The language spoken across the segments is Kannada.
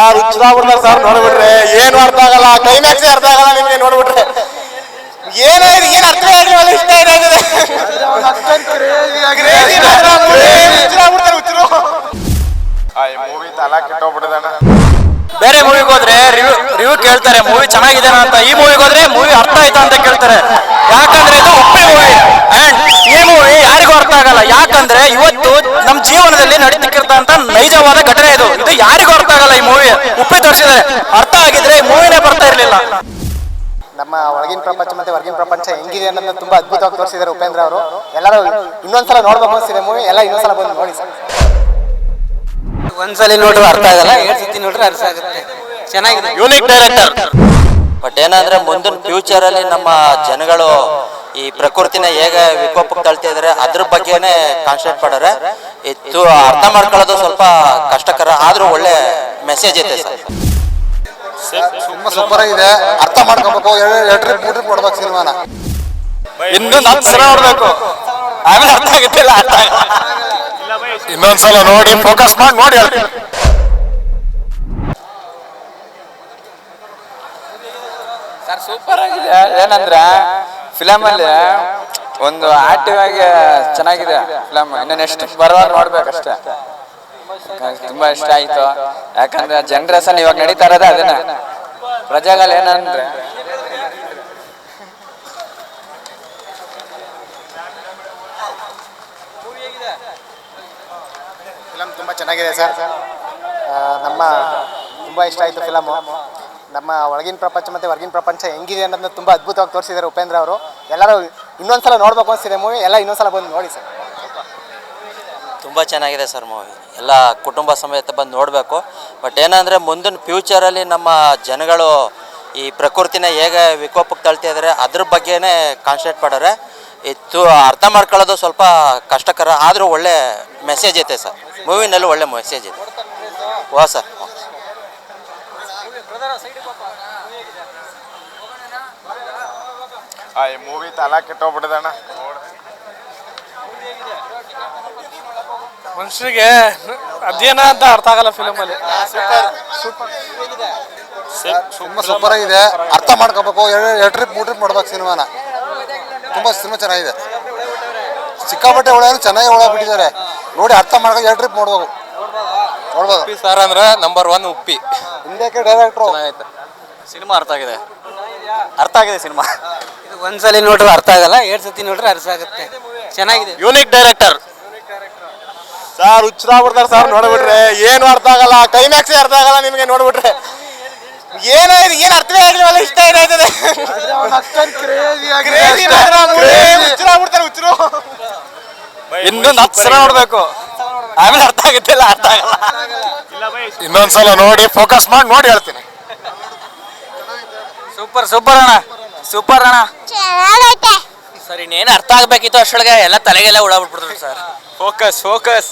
ಸರ್ ಹುಚ್ಚಾಗ್ಬಿಡ್ತಾರೆ ಸರ್ ನೋಡ್ಬಿಟ್ರೆ. ಏನು ಅರ್ಥ ಆಗಲ್ಲ. ಕ್ಲೈಮ್ಯಾಕ್ಸ್ ಅರ್ಥ ಆಗಲ್ಲ ನಿಮ್ಗೆ ನೋಡ್ಬಿಟ್ರೆ. ಏನೇ ಏನ್ ಅರ್ಥ ಆಗಿರೋದು ಇಷ್ಟ ಹುಚ್ಚರು. ಮೂವಿ ತಲಾ ಬೇರೆ ಮೂವಿಗೆ ಹೋದ್ರೆ ರಿವ್ಯೂ ರಿವ್ಯೂ ಕೇಳ್ತಾರೆ ಮೂವಿ ಚೆನ್ನಾಗಿದೆ ಅಂತ. ಈ ಮೂವಿಗೆ ಹೋದ್ರೆ ಮೂವಿ ಅರ್ಥ ಆಯ್ತಾ ಅಂತ ಕೇಳ್ತಾರೆ. ಯಾಕಂದ್ರೆ ಇದು ಉಪ್ಪೆ ಮೂವಿ ಅಂಡ್ ಈ ಮೂವಿ ಯಾರಿಗೂ ಅರ್ಥ ಆಗಲ್ಲ. ಯಾಕಂದ್ರೆ ಇವತ್ತು ನಮ್ಮ ಜೀವನದಲ್ಲಿ ನಡೀತಿರ್ತಂತ ನೈಜವಾದ ಘಟನೆ ಇದು. ಇದು ಯಾರಿಗೂ ಅರ್ಥ ಆಗಲ್ಲ ಈ ಮೂವಿ ಉಪ್ಪಿ ತೋರಿಸಿದ್ದಾರೆ. ಅರ್ಥ ಆಗಿದ್ರೆ ಈ ಮೂವಿನೇ ಬರ್ತಾ ಇರಲಿಲ್ಲ. ನಮ್ಮ ಒಳಗಿನ ಪ್ರಪಂಚ ಮತ್ತೆ ಹೊರಗಿನ ಪ್ರಪಂಚ ಹೆಂಗಿದೆ ಅನ್ನೋದನ್ನ ತುಂಬಾ ಅದ್ಭುತವಾಗಿ ತೋರಿಸಿದ್ದಾರೆ ಉಪೇಂದ್ರ ಅವರು. ಎಲ್ಲರೂ ಇನ್ನೊಂದ್ಸಲ ನೋಡ್ಬೇಕು ಅನ್ಸಿದೆ ಮೂವಿ ಎಲ್ಲ ಇನ್ನೊಂದ್ಸಲ ಬಂದು ನೋಡಿ ಸರ್. ಒಂದ್ಸಲ ನೋಡ್ರೆ ಅರ್ಥ ಆಗಲ್ಲ ಎರಡ್ ಸತಿ ನೋಡ್ರಿ ಅರ್ಥ ಆಗುತ್ತೆ. ಚೆನ್ನಾಗಿದೆ. ಯೂನಿಕ್ ಡೈರೆಕ್ಟರ್ ಬಟ್ ಏನಂದ್ರೆ ಮುಂದಿನ ಫ್ಯೂಚರ್ ಅಲ್ಲಿ ನಮ್ಮ ಜನಗಳು ಈ ಪ್ರಕೃತಿನ ಹೇಗೆ ವಿಕೋಪಕ್ಕೆ ತಳ್ತಾ ಇದಾರೆ ಅದ್ರ ಬಗ್ಗೆನೆ ಕಾನ್ಸಂಟ್ರೇಟ್ ಮಾಡೋರೆ ಇತ್ತು ಅರ್ಥ ಮಾಡ್ಕೊಳ್ಳೋದು ಸ್ವಲ್ಪ ಕಷ್ಟಕರ ಆದ್ರೂ ಒಳ್ಳೆ ಮೆಸೇಜ್ ಐತೆ ಸರ್. ತುಂಬಾ ಸೂಪರ್ ಆಗಿದೆ ಅರ್ಥ ಮಾಡ್ಕೋಬೇಕು. ಎರಡು ಟ್ರಿಪ್ ಮೂರು ಟ್ರಿಪ್ ನೋಡ್ಬೇಕು ಸಿನಿಮಾನ. ಇನ್ನೊಂದು ಹತ್ತು ಸಲ ನೋಡ್ಬೇಕು. ಆಮೇಲೆ ಅರ್ಥ ಆಗಿತ್ತಿಲ್ಲ ಅರ್ಥ. ಇನ್ನೊಂದ್ಸಲ ನೋಡಿ ಫೋಕಸ್ ಮಾಡಿ ನೋಡಿ ಹೇಳ್ತೀನಿ. ಸರ್ ಸೂಪರ್ ಆಗಿದೆ. ಏನಂದ್ರೆ ಫಿಲಮ್ ಅಲ್ಲಿ ಒಂದು ಆಕ್ಟಿವ್ ಆಗಿ ಚೆನ್ನಾಗಿದೆ ಫಿಲಮ್ ಇನ್ನು ನೆಕ್ಸ್ಟ್ ಬರುವಾಗ ನೋಡ್ಬೇಕಷ್ಟೇ ತುಂಬಾ ಇಷ್ಟ ಆಯ್ತು. ಯಾಕಂದ್ರೆ ಜನರೇಷನ್ ಇವಾಗ ನಡೀತಾ ಇರೋದೇ ಅದನ್ನ. ಪ್ರಜೆಗಳು ಏನಂದ್ರೆ ಫಿಲಮ್ ತುಂಬಾ ಚೆನ್ನಾಗಿದೆ ಸರ್. ನಮ್ಮ ತುಂಬಾ ಇಷ್ಟ ಆಯ್ತು ಫಿಲಮು ನಮ್ಮ ಒಳಗಿನ ಪ್ರಪಂಚ ಮತ್ತು ಹೊರಗಿನ ಪ್ರಪಂಚ ಹೆಂಗಿದೆ ಅನ್ನೋದನ್ನ ತುಂಬ ಅದ್ಭುತವಾಗಿ ತೋರಿಸಿದ್ದಾರೆ ಉಪೇಂದ್ರ ಅವರು. ಎಲ್ಲರೂ ಇನ್ನೊಂದ್ಸಲ ನೋಡ್ಬೇಕು ಅನ್ಸಿದೆ ಮೂವಿ. ಎಲ್ಲ ಇನ್ನೊಂದ್ಸಲ ಬಂದು ನೋಡಿ ಸರ್. ತುಂಬ ಚೆನ್ನಾಗಿದೆ ಸರ್ ಮೂವಿ. ಎಲ್ಲ ಕುಟುಂಬ ಸಮೇತ ಬಂದು ನೋಡಬೇಕು. ಬಟ್ ಏನಂದರೆ ಮುಂದಿನ ಫ್ಯೂಚರಲ್ಲಿ ನಮ್ಮ ಜನಗಳು ಈ ಪ್ರಕೃತಿನ ಹೇಗೆ ವಿಕೋಪಕ್ಕೆ ತಳ್ತಾ ಇದ್ದಾರೆ ಅದ್ರ ಬಗ್ಗೆನೇ ಕಾನ್ಸಂಟ್ರೇಟ್ ಮಾಡೋರೆ ಇತ್ತು ಅರ್ಥ ಮಾಡ್ಕೊಳ್ಳೋದು ಸ್ವಲ್ಪ ಕಷ್ಟಕರ ಆದರೂ ಒಳ್ಳೆ ಮೆಸೇಜ್ ಐತೆ ಸರ್. ಮೂವಿನಲ್ಲಿ ಒಳ್ಳೆ ಮೆಸೇಜ್ ಇದೆ ವಾ ಸರ್. ಆ ಮೂವಿ ತಲಾ ಕೆಟ್ಟೋಗ್ಬಿಟ್ಟಿದಣ್ಣ. ಮನುಷ್ಯರಿಗೆ ಅದೇನ ಅಂತ ಅರ್ಥ ಆಗಲ್ಲ ಫಿಲಮ್ ಅಲ್ಲಿ. ತುಂಬಾ ಸೂಪರ್ ಆಗಿದೆ. ಅರ್ಥ ಮಾಡ್ಕೋಬೇಕು. ಎರಡು ಟ್ರಿಪ್ ಮೂರು ಟ್ರಿಪ್ ಮಾಡ್ಬೇಕು ಸಿನಿಮಾನ. ತುಂಬಾ ಸಿನಿಮಾ ಚೆನ್ನಾಗಿದೆ. ಸಿಕ್ಕಾಪಟ್ಟೆ ಒಳ್ಳೆ ಚೆನ್ನಾಗಿ ಒಳಗೆ ಬಿಟ್ಟಿದ್ದಾರೆ. ನೋಡಿ ಅರ್ಥ ಮಾಡ್ಕೊಂಡು ಎರಡು ಟ್ರಿಪ್ ನೋಡ್ಬೇಕು. ನೋಡ್ಬೋದು. ಸರ್ ಅಂದ್ರೆ ನಂಬರ್ ಒನ್ ಉಪ್ಪಿ. ಇಂಡಿಯಾಕ್ಕೆ ಡೈರೆಕ್ಟ್ರು ಸಿನಿಮಾ ಅರ್ಥ ಆಗಿದೆ? ಅರ್ಥ ಆಗಿದೆ ಸಿನಿಮಾ. ಇದು ಒಂದ್ಸಲಿ ನೋಡ್ರೆ ಅರ್ಥ ಆಗಲ್ಲ ಎರಡು ಸತಿ ನೋಡ್ರೆ ಅರ್ಥ ಆಗುತ್ತೆ. ಚೆನ್ನಾಗಿದೆ. ಯೂನಿಕ್ ಡೈರೆಕ್ಟರ್ ಸರ್ ಹುಚ್ಚಾಗ್ಬಿಡ್ತಾರೆ ಸರ್ ನೋಡ್ಬಿಟ್ರೆ. ಏನು ಅರ್ಥ ಆಗಲ್ಲ. ಕ್ಲೈಮ್ಯಾಕ್ಸ್ ಅರ್ಥ ಆಗಲ್ಲ ನಿಮಗೆ ನೋಡ್ಬಿಟ್ರೆ. ಇದು ಏನು ಅರ್ಥವೇ ಆಗಲಿಲ್ಲ ಇಷ್ಟ ಏನಾಯ್ತದೆ ಹುಚ್ಚರು ಇನ್ನೊಂದು ಹತ್ತು ಸಲ ನೋಡಬೇಕು. ಆಮೇಲೆ ಅರ್ಥ ಆಗುತ್ತಿಲ್ಲ ಅರ್ಥ ಆಗಲ್ಲ. ಇನ್ನೊಂದ್ಸಲ ನೋಡಿ ಫೋಕಸ್ ಮಾಡಿ ನೋಡಿ ಹೇಳ್ತೀನಿ. ಸೂಪರ್ ಸೂಪರ್ ಅಣ್ಣ. ಸೂಪರ್ ಅಣ್ಣ. ಸರ್ ಇನ್ನೇನು ಅರ್ಥ ಆಗ್ಬೇಕಿತ್ತು ಅಷ್ಟೊಳಗೆ ಎಲ್ಲ ತಲೆಗೆಲ್ಲ ಉಳಾಬಿಟ್ಬಿಡ್ತಾರೆ ಸರ್. ಫೋಕಸ್ ಫೋಕಸ್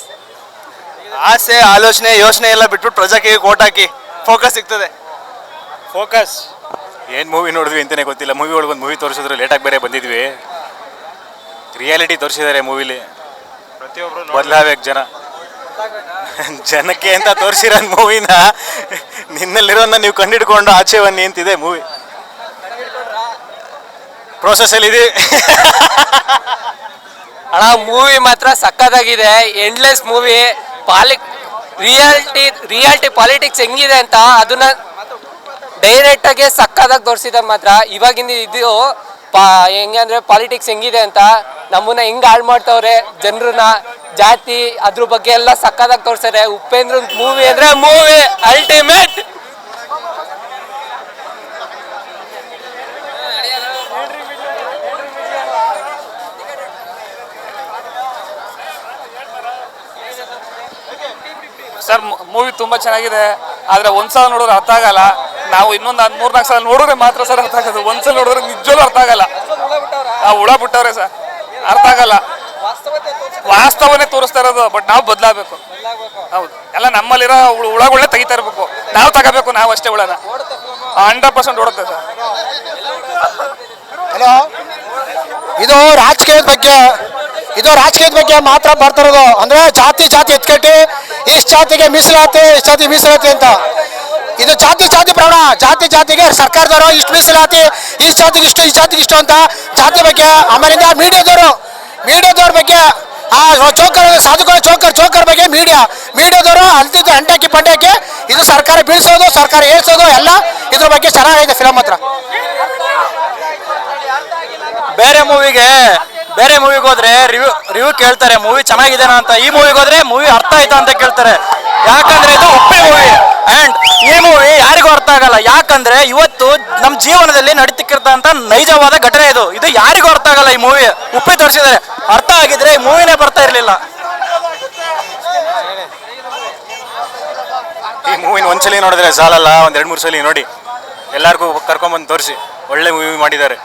ಆಸೆ ಆಲೋಚನೆ ಯೋಚನೆ ಎಲ್ಲ ಬಿಟ್ಬಿಟ್ಟು ಪ್ರಜಾಕಿಗೆ ಕೋಟ್ ಹಾಕಿ ಫೋಕಸ್ ಸಿಗ್ತದೆ. ಫೋಕಸ್ ಏನು ಮೂವಿ ನೋಡಿದ್ವಿ ಅಂತಲೇ ಗೊತ್ತಿಲ್ಲ. ಮೂವಿ ಒಳಗೆ ಒಂದು ಮೂವಿ ತೋರಿಸಿದ್ರು ಲೇಟಾಗಿ ಬೇರೆ ಬಂದಿದ್ವಿ. ರಿಯಾಲಿಟಿ ತೋರಿಸಿದ್ದಾರೆ ಮೂವಿಲಿ ಪ್ರತಿಯೊಬ್ಬರು ಬದಲಾವೆ ಜನ. ಜನಕ್ಕೆ ಅಂತ ತೋರಿಸಿರೋ ಮೂವಿನ? ನಿನ್ನಲ್ಲಿರೋನ್ನ ನೀವು ಕಂಡಿಡ್ಕೊಂಡು ಆಚೆ ಬನ್ನಿ ಅಂತಿದೆ ಮೂವಿ. ಪ್ರೋಸೆಸ್ಸಲ್ಲಿ ಇದೆ ಅಣ್ಣ, ಮೂವಿ ಮಾತ್ರ ಸಕ್ಕತ್ತಾಗಿದೆ endless movie. Poly reality reality politics ಹೆಂಗಿದೆ ಅಂತ ಅದನ್ನ ಡೈರೆಕ್ಟ್ ಆಗಿ ಸಕ್ಕತ್ತಾಗಿ ತೋರಿಸಿದ ಮಾತ್ರ. ಇವಾಗಿಂದ ಇದು ಪಾ, ಹೆಂಗೆ ಅಂದ್ರೆ ಪಾಲಿಟಿಕ್ಸ್ ಹೆಂಗಿದೆ ಅಂತ ನಮ್ಮನ್ನ ಹೆಂಗ್ ಹಾಳು ಮಾಡ್ತಾವ್ರೆ ಜನರನ್ನ? ಜಾತಿ ಅದ್ರ ಬಗ್ಗೆ ಎಲ್ಲ ಸಕ್ಕದಾಗ ತೋರಿಸ್ತಾರೆ ಉಪೇಂದ್ರ ಮೂವಿ ಅಂದ್ರೆ ಮೂವಿ ಅಲ್ಟಿಮೇಟ್ ಸರ್ ಮೂವಿ ತುಂಬಾ ಚೆನ್ನಾಗಿದೆ. ಆದ್ರೆ ಒಂದ್ಸಲ ನೋಡಿದ್ರೆ ಅರ್ಥ ಆಗಲ್ಲ. ನಾವು ಇನ್ನೊಂದು ಮೂರ್ನಾಲ್ಕು ಸಲ ನೋಡಿದ್ರೆ ಮಾತ್ರ ಸರ್ ಅರ್ಥ ಆಗೋದು. ಒಂದ್ಸಲ ನೋಡಿದ್ರೆ ನಿಜವೂ ಅರ್ಥ ಆಗಲ್ಲ. ಆ ಹುಳ ಬಿಟ್ಟವ್ರೆ ಸರ್. ಅರ್ಥ ಆಗಲ್ಲ. ವಾಸ್ತವನೇ ತೋರಿಸ್ತಾ ಇರೋದು ಬಟ್ ನಾವು ಬದಲಾಗಬೇಕು. ಹೌದು. ಎಲ್ಲ ನಮ್ಮಲ್ಲಿರೋ ಹುಳಗಳನ್ನ ತೆಗಿತಾ ಇರ್ಬೇಕು. ನಾವು ತಗೋಬೇಕು, ನಾವು ಅಷ್ಟೇ ಹುಳನ. ಹಂಡ್ರೆಡ್ ಪರ್ಸೆಂಟ್ ಓಡುತ್ತೆ ಸರ್. ಹಲೋ ಇದು ರಾಜಕೀಯದ ಬಗ್ಗೆ, ಇದು ರಾಜಕೀಯದ ಬಗ್ಗೆ ಮಾತ್ರ ಬರ್ತಿರೋದು ಅಂದ್ರೆ ಜಾತಿ ಜಾತಿ ಎತ್ಕಟ್ಟಿ, ಇಷ್ಟು ಜಾತಿಗೆ ಮೀಸಲಾತಿ, ಇಷ್ಟು ಜಾತಿ ಮೀಸಲಾತಿ ಅಂತ. ಇದು ಜಾತಿ ಜಾತಿ ಪ್ರಮಾಣ ಜಾತಿ ಜಾತಿಗೆ ಸರ್ಕಾರದವರು ಇಷ್ಟು ಮೀಸಲಾತಿ ಈ ಜಾತಿಗೆ ಇಷ್ಟು ಈ ಜಾತಿಗೆ ಇಷ್ಟು ಅಂತ ಜಾತಿ ಬಗ್ಗೆ ಆಮೇಲಿಂದ ಮೀಡಿಯಾದವರು, ಮೀಡಿಯಾದವ್ರ ಬಗ್ಗೆ ಆ ಚೌಕರ್, ಸಾಧುಗಳ ಚೌಕರ್ ಚೌಕರ್ ಬಗ್ಗೆ ಮೀಡಿಯಾ ಮೀಡಿಯಾದವರು ಅಂತಿದ್ದು ಅಂಟಾಕಿ ಪಂಟಾಕಿ ಇದು ಸರ್ಕಾರ ಬೀಳ್ಸೋದು, ಸರ್ಕಾರ ಏಳ್ಸೋದು, ಎಲ್ಲ ಇದ್ರ ಬಗ್ಗೆ ಚೆನ್ನಾಗಿದೆ ಫಿಲಮ್ ಹತ್ರ. ಬೇರೆ ಮೂವಿಗೆ ಬೇರೆ ಮೂವಿಗೆ ಹೋದ್ರೆ ರಿವ್ಯೂ ರಿವ್ಯೂ ಕೇಳ್ತಾರೆ ಮೂವಿ ಚೆನ್ನಾಗಿದೆ ಅಂತ. ಈ ಮೂವಿಗೆ ಹೋದ್ರೆ ಮೂವಿ ಅರ್ಥ ಆಯ್ತಾ ಅಂತ ಕೇಳ್ತಾರೆ. ಯಾಕಂದ್ರೆ ಇದು ಉಪ್ಪಿ ಮೂವಿ ಅಂಡ್ ಈ ಮೂವಿ ಯಾರಿಗೂ ಅರ್ಥ ಆಗಲ್ಲ ಯಾಕಂದ್ರೆ ಇವತ್ತು ನಮ್ಮ ಜೀವನದಲ್ಲಿ ನಡೀತಿಕ್ಕಿರ್ತಂತ ನೈಜವಾದ ಘಟನೆ ಇದು. ಇದು ಯಾರಿಗೂ ಅರ್ಥ ಆಗಲ್ಲ ಈ ಮೂವಿ ಉಪ್ಪಿ ತೋರಿಸಿದ್ದಾರೆ ಅರ್ಥ ಆಗಿದ್ರೆ ಈ ಮೂವಿನೇ ಬರ್ತಾ ಇರಲಿಲ್ಲ. ಈ ಮೂವಿನ ಒಂದ್ಸಲಿ ನೋಡಿದ್ರೆ ಸಾಲಲ್ಲ, ಒಂದ್ ಎರಡ್ ಮೂರು ಸಲ ನೋಡಿ. ಎಲ್ಲರಿಗೂ ಕರ್ಕೊಂಬಂದು ತೋರಿಸಿ. ಒಳ್ಳೆ ಮೂವಿ ಮಾಡಿದ್ದಾರೆ.